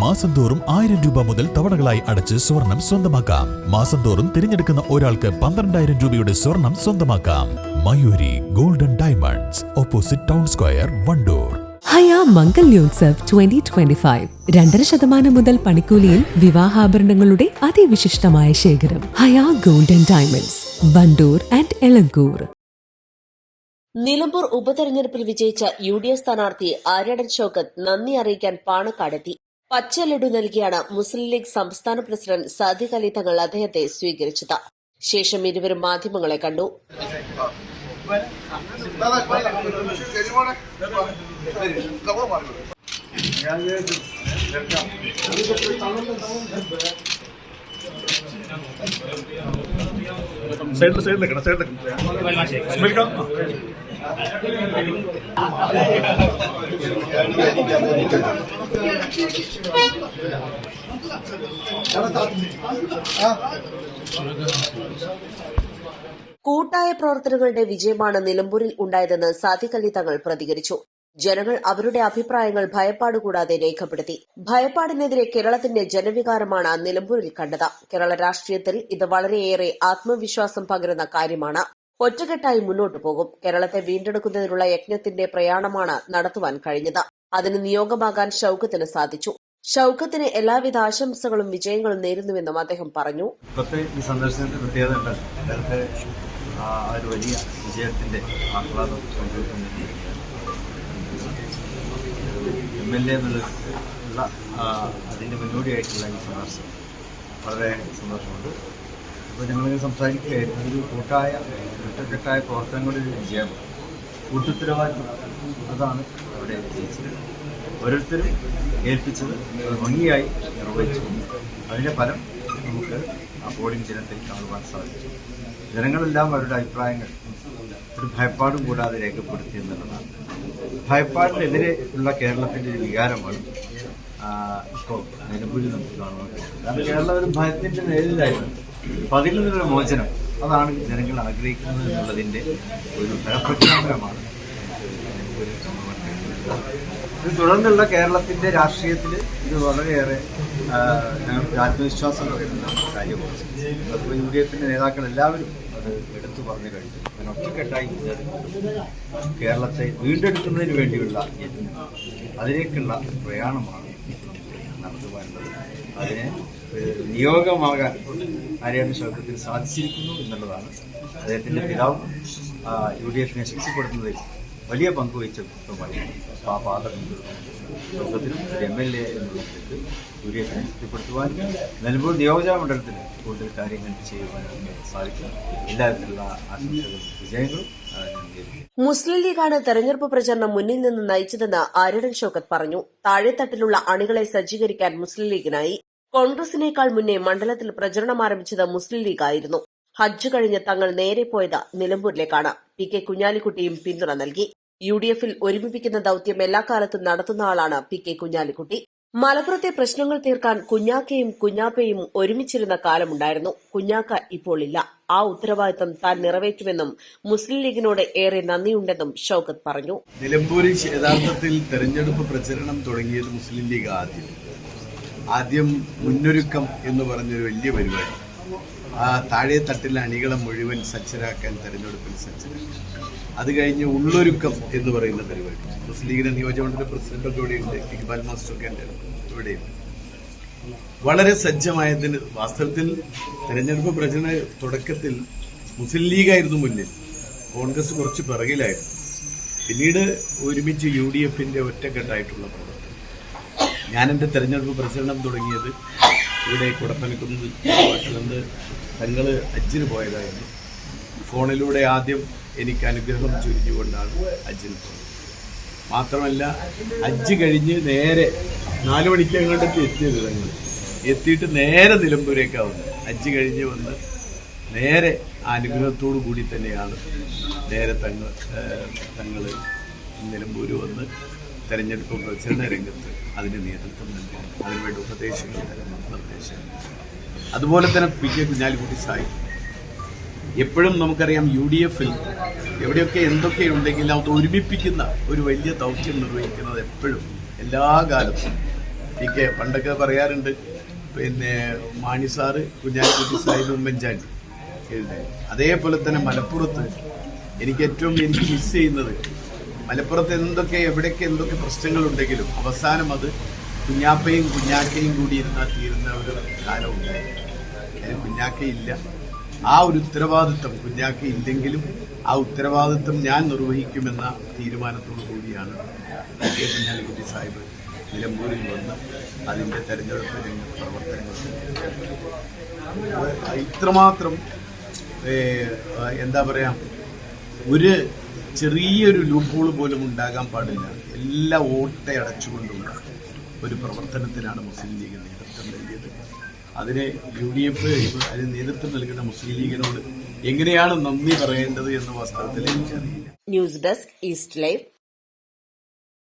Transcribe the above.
മാസം തോറും ആയിരം രൂപ മുതൽ തവണകളായി അടച്ച് സ്വർണം സ്വന്തമാക്കാം. മാസം തോറും തിരഞ്ഞെടുക്കുന്ന ഒരാൾക്ക് പന്ത്രണ്ടായിരം രൂപയുടെ സ്വർണം സ്വന്തമാക്കാം. Mayuri golden diamonds opposite town square Wandoor. Haya Mangalyotsav twenty twenty five രണ്ടര ശതമാനം മുതൽ പണിക്കൂലിയിൽ വിവാഹാഭരണങ്ങളുടെ അതിവിശിഷ്ടമായ ശേഖരം. Haya golden diamonds Wandoor and Elankur. Nilambur ഉപതെരഞ്ഞെടുപ്പിൽ വിജയിച്ച യു ഡി എഫ് സ്ഥാനാർത്ഥി ആര്യടൻ ഷൌക്കത്ത് നന്ദി അറിയിക്കാൻ പാണക്കാടെത്തി. പച്ച ലഡു നൽകിയാണ് മുസ്ലിം ലീഗ് സംസ്ഥാന പ്രസിഡന്റ് സാദിഖ് അലി തങ്ങൾ അദ്ദേഹത്തെ സ്വീകരിച്ചത്. ശേഷം ഇരുവരും മാധ്യമങ്ങളെ കണ്ടു. സൈഡിൽ സൈഡിലേക്ക് സ്മെൽക്കാം കൂട്ടായ പ്രവർത്തനങ്ങളുടെ വിജയമാണ് നിലമ്പൂരിൽ ഉണ്ടായതെന്ന് സാദിഖ് തങ്ങൾ പ്രതികരിച്ചു. ജനങ്ങൾ അവരുടെ അഭിപ്രായങ്ങൾ ഭയപ്പാട് കൂടാതെ രേഖപ്പെടുത്തി. ഭയപ്പാടിനെതിരെ കേരളത്തിന്റെ ജനവികാരമാണ് നിലമ്പൂരിൽ കണ്ടത്. കേരള രാഷ്ട്രീയത്തിൽ ഇത് വളരെയേറെ ആത്മവിശ്വാസം പകരുന്ന കാര്യമാണ്. ഒറ്റക്കെട്ടായി മുന്നോട്ടു പോകും. കേരളത്തെ വീണ്ടെടുക്കുന്നതിനുള്ള യജ്ഞത്തിന്റെ പ്രയാണമാണ് നടത്തുവാൻ കഴിഞ്ഞത്. അതിന് നിയോഗമാകാൻ ഷൌക്കത്തിന് സാധിച്ചു. ഷൌക്കത്തിന് എല്ലാവിധ ആശംസകളും വിജയങ്ങളും നേരുന്നുവെന്നും അദ്ദേഹം പറഞ്ഞു. ഈ സന്ദർശനത്തിന്റെ വലിയ വിജയത്തിന്റെ ആഹ്ലാദം അതിന്റെ മുന്നോടിയായിട്ടുള്ള ഈ സന്ദർശനം. വളരെ സന്തോഷമുണ്ട്. അപ്പോൾ ഞങ്ങളിങ്ങനെ സംസാരിക്കുകയായിരുന്നു. ഒരു കൂട്ടായ ഒറ്റക്കെട്ടായ പ്രവർത്തനങ്ങളുടെ ഒരു വിജയം. കൂട്ടുത്തരവാദിത്വം അതാണ് അവിടെ വിജയിച്ചത് ഓരോരുത്തരും ഏൽപ്പിച്ചത് ഭംഗിയായി നിർവഹിച്ചു. അതിന്റെ ഫലം നമുക്ക് ആ പോളിംഗ് ജനത്തിൽ കാണുവാൻ സാധിച്ചു. ജനങ്ങളെല്ലാം അവരുടെ അഭിപ്രായങ്ങൾ ഒരു ഭയപ്പാടും കൂടാതെ രേഖപ്പെടുത്തി എന്നുള്ളതാണ്. ഭയപ്പാടിനെതിരെ ഉള്ള കേരളത്തിന്റെ ഒരു വികാരമാണ് ഇപ്പോൾ നിലമ്പൂരിൽ നമുക്ക് കാണുവാൻ കഴിയുന്നത്. കാരണം കേരളം ഒരു ഭയത്തിന്റെ നേരിലായിരുന്നു അപ്പം അതിൽ നിന്നൊരു മോചനം. അതാണ് ജനങ്ങൾ ആഗ്രഹിക്കുന്നത് എന്നുള്ളതിന്റെ ഒരു ഫലപ്രഖ്യാപനമാണ്. ഇത് തുടർന്നുള്ള കേരളത്തിന്റെ രാഷ്ട്രീയത്തിൽ ഇത് വളരെയേറെ ആത്മവിശ്വാസം വരുന്ന കാര്യമാണ്. അതിപ്പോൾ യു ഡി എഫിന്റെ നേതാക്കൾ എല്ലാവരും അത് എടുത്തു പറഞ്ഞു കഴിഞ്ഞു. അങ്ങനെ ഒറ്റക്കെട്ടായി കേരളത്തെ വീണ്ടെടുക്കുന്നതിന് വേണ്ടിയുള്ള അതിലേക്കുള്ള പ്രയാണമാണ് നടത്തുവാനുള്ളത് അതിനെ നിയോഗമാകാൻ ആര്യാടൻ ശബ്ദത്തിന് സാധിച്ചിരിക്കുന്നു എന്നുള്ളതാണ് അദ്ദേഹത്തിന്റെ പിതാവ് യു ഡി എഫിനെ ശക്തിപ്പെടുത്തുന്നതിൽ വലിയ പങ്ക് വഹിച്ച കുറ്റമായി ആ പാർലമെന്റ് ലോകത്തിലും ഒരു എം എൽ എ എന്നുള്ളതിലേക്ക് യു ഡി എഫിനെ ശക്തിപ്പെടുത്തുവാൻ നിലമ്പൂർ നിയോജക മണ്ഡലത്തിൽ കൂടുതൽ കാര്യങ്ങൾ ചെയ്യുവാനും സാധിക്കും എല്ലാവിധത്തിലുള്ള ആശംസകളും വിജയങ്ങളും മുസ്ലിം ലീഗാണ് തെരഞ്ഞെടുപ്പ് പ്രചരണം മുന്നിൽ നിന്ന് നയിച്ചതെന്ന് ആര്യടൻ ഷോക്കത്ത് പറഞ്ഞു. താഴെത്തട്ടിലുള്ള അണികളെ സജ്ജീകരിക്കാൻ മുസ്ലിം ലീഗിനായി കോൺഗ്രസിനേക്കാൾ മുന്നേ മണ്ഡലത്തിൽ പ്രചരണം ആരംഭിച്ചത് മുസ്ലിം ലീഗ് ആയിരുന്നു ഹജ്ജ് കഴിഞ്ഞ് തങ്ങൾ നേരെ പോയത് നിലമ്പൂരിലേക്കാണ്. പി കെ കുഞ്ഞാലിക്കുട്ടിയും പിന്തുണ നൽകി. യു ഡി എഫിൽ ഒരുമിപ്പിക്കുന്ന ദൌത്യം എല്ലാ കാലത്തും നടത്തുന്ന ആളാണ് പി കെ കുഞ്ഞാലിക്കുട്ടി. മലപ്പുറത്തെ പ്രശ്നങ്ങൾ തീർക്കാൻ കുഞ്ഞാക്കയും കുഞ്ഞാപ്പയും ഒരുമിച്ചിരുന്ന കാലമുണ്ടായിരുന്നു. കുഞ്ഞാക്ക ഇപ്പോൾ ഇല്ല. ആ ഉത്തരവാദിത്തം താൻ നിറവേറ്റുമെന്നും മുസ്ലിം ലീഗിനോട് ഏറെ നന്ദിയുണ്ടെന്നും ഷൌക്കത്ത് പറഞ്ഞു. നിലമ്പൂരിൽ യഥാർത്ഥത്തിൽ തെരഞ്ഞെടുപ്പ് പ്രചരണം തുടങ്ങിയത് മുസ്ലിം ലീഗ് ആദ്യം. ആദ്യം മുന്നൊരുക്കം എന്ന് പറഞ്ഞൊരു വലിയ പരിപാടി. ആ താഴെ തട്ടിലെ അണികളെ മുഴുവൻ സജ്ജരാക്കാൻ തെരഞ്ഞെടുപ്പിൽ സജ്ജരാക്കി. അത് കഴിഞ്ഞ് ഉള്ളൊരുക്കം എന്ന് പറയുന്ന പരിപാടി. മുസ്ലിം ലീഗിന്റെ നിയോജകമണ്ഡല പ്രസിഡന്റൊക്കെ ഇവിടെയുണ്ട് ഇക്ബാൽ മാസ്റ്ററൊക്കെ എന്റെ ഇവിടെയുണ്ട് വളരെ സജ്ജമായതിന് വാസ്തവത്തിൽ തെരഞ്ഞെടുപ്പ് പ്രചരണ തുടക്കത്തിൽ മുസ്ലിം ലീഗായിരുന്നു മുന്നിൽ. കോൺഗ്രസ് കുറച്ച് പിറകിലായിരുന്നു. പിന്നീട് ഒരുമിച്ച് യു ഡി എഫിന്റെ ഒറ്റക്കെട്ടായിട്ടുള്ള പ്രവർത്തനം. ഞാൻ എന്റെ തെരഞ്ഞെടുപ്പ് പ്രചരണം തുടങ്ങിയത് ഇവിടെ കുടപ്പനക്കുന്ന് പട്ടണത്ത് തങ്ങൾ അജ്ജിന് പോയതായിരുന്നു. ഫോണിലൂടെ ആദ്യം എനിക്ക് അനുഗ്രഹം ചുരിഞ്ഞുകൊണ്ടാണ് അജ്ജിന് പോയത്. മാത്രമല്ല അജ്ജ് കഴിഞ്ഞ് നേരെ നാല് മണിക്ക് അങ്ങോട്ട് എത്തിയത് തങ്ങൾ എത്തിയിട്ട് നേരെ നിലമ്പൂരേക്കാവുന്നത് അജ് കഴിഞ്ഞ് വന്ന് നേരെ അനുഗ്രഹത്തോടു കൂടി തന്നെയാണ് നേരെ തങ്ങൾ തങ്ങൾ നിലമ്പൂർ വന്ന് തെരഞ്ഞെടുപ്പ് പ്രചരണ രംഗത്ത് അതിന് നേതൃത്വം നൽകി അതിനുവേണ്ടി ഉപദേശങ്ങൾ തരുന്ന നിർദ്ദേശങ്ങൾ അതുപോലെ തന്നെ പി കെ കുഞ്ഞാലിക്കുട്ടി സായി എപ്പോഴും നമുക്കറിയാം യു ഡി എഫിൽ എവിടെയൊക്കെ എന്തൊക്കെ ഉണ്ടെങ്കിൽ അത് ഒരുമിപ്പിക്കുന്ന ഒരു വലിയ ദൗത്യം നിർവഹിക്കുന്നത് എപ്പോഴും എല്ലാ കാലത്തും. പി കെ പണ്ടൊക്കെ പറയാറുണ്ട് പിന്നെ മാണി സാറ് കുഞ്ഞാലിക്കുട്ടി സാഹിബ് ഉമ്മൻചാണ്ടി അതേപോലെ തന്നെ മലപ്പുറത്ത് എനിക്ക് ഏറ്റവും എനിക്ക് മിസ് ചെയ്യുന്നത് മലപ്പുറത്ത് എന്തൊക്കെ എവിടെയൊക്കെ എന്തൊക്കെ പ്രശ്നങ്ങളുണ്ടെങ്കിലും അവസാനം അത് കുഞ്ഞാപ്പയും കുഞ്ഞാക്കയും കൂടി ഇരുന്നാൽ തീരുന്ന ഒരു കാലം ഉണ്ടായി അതിന് കുഞ്ഞാക്കയില്ല ആ ഒരു ഉത്തരവാദിത്വം കുഞ്ഞാക്ക ഇല്ലെങ്കിലും ആ ഉത്തരവാദിത്വം ഞാൻ നിർവഹിക്കുമെന്ന തീരുമാനത്തോടു കൂടിയാണ് കെ. കുഞ്ഞാലിക്കുട്ടി സാഹിബ് നിലമ്പൂരിൽ വന്ന് അതിന്റെ തെരഞ്ഞെടുപ്പ് പ്രവർത്തനങ്ങൾ ഇത്രമാത്രം എന്താ പറയാ ഒരു ചെറിയൊരു ലൂപ്പോൾ പോലും ഉണ്ടാകാൻ പാടില്ല. എല്ലാ ഓട്ടയടച്ചുകൊണ്ടുള്ള ഒരു പ്രവർത്തനത്തിനാണ് മുസ്ലിം ലീഗ് നേതൃത്വം നൽകിയത്. അതിന് യു ഡി എഫ് അതിന് നേതൃത്വം നൽകുന്ന മുസ്ലിം ലീഗിനോട് എങ്ങനെയാണ് നന്ദി പറയേണ്ടത് എന്ന വാസ്തവത്തിൽ എനിക്കറിയില്ല. News desk east live